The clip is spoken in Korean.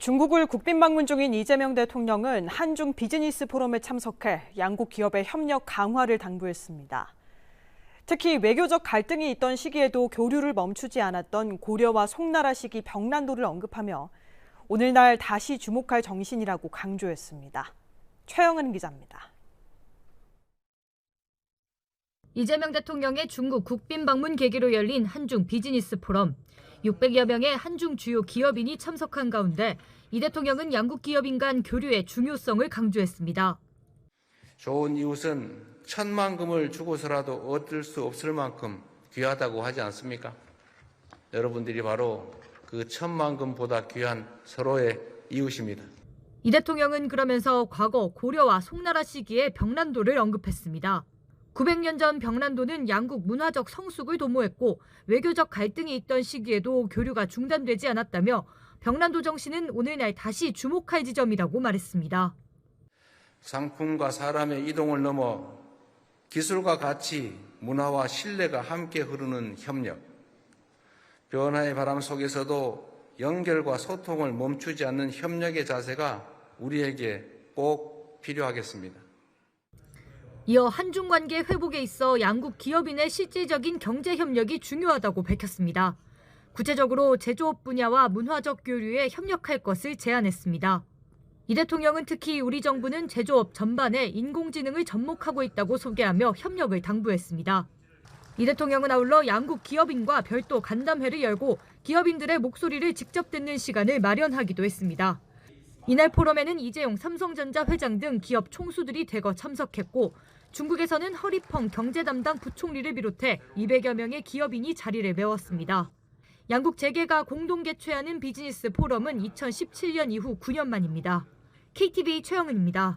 중국을 국빈 방문 중인 이재명 대통령은 한중 비즈니스 포럼에 참석해 양국 기업의 협력 강화를 당부했습니다. 특히 외교적 갈등이 있던 시기에도 교류를 멈추지 않았던 고려와 송나라 시기 병란도를 언급하며 오늘날 다시 주목할 정신이라고 강조했습니다. 최영은 기자입니다. 이재명 대통령의 중국 국빈 방문 계기로 열린 한중 비즈니스 포럼. 600여 명의 한중 주요 기업인이 참석한 가운데 이 대통령은 양국 기업인 간 교류의 중요성을 강조했습니다. 좋은 이웃은 천만금을 주고서라도 얻을 수 없을 만큼 귀하다고 하지 않습니까? 여러분들이 바로 그 천만금보다 귀한 서로의 이웃입니다. 이 대통령은 그러면서 과거 고려와 송나라 시기의 병란도를 언급했습니다. 900년 전 병란도는 양국 문화적 성숙을 도모했고 외교적 갈등이 있던 시기에도 교류가 중단되지 않았다며 병란도 정신은 오늘날 다시 주목할 지점이라고 말했습니다. 상품과 사람의 이동을 넘어 기술과 가치, 문화와 신뢰가 함께 흐르는 협력. 변화의 바람 속에서도 연결과 소통을 멈추지 않는 협력의 자세가 우리에게 꼭 필요하겠습니다. 이어 한중 관계 회복에 있어 양국 기업인의 실질적인 경제 협력이 중요하다고 밝혔습니다. 구체적으로 제조업 분야와 문화적 교류에 협력할 것을 제안했습니다. 이 대통령은 특히 우리 정부는 제조업 전반에 인공지능을 접목하고 있다고 소개하며 협력을 당부했습니다. 이 대통령은 아울러 양국 기업인과 별도 간담회를 열고 기업인들의 목소리를 직접 듣는 시간을 마련하기도 했습니다. 이날 포럼에는 이재용 삼성전자 회장 등 기업 총수들이 대거 참석했고 중국에서는 허리펑 경제 담당 부총리를 비롯해 200여 명의 기업인이 자리를 메웠습니다. 양국 재계가 공동 개최하는 비즈니스 포럼은 2017년 이후 9년 만입니다. KTV 최영은입니다.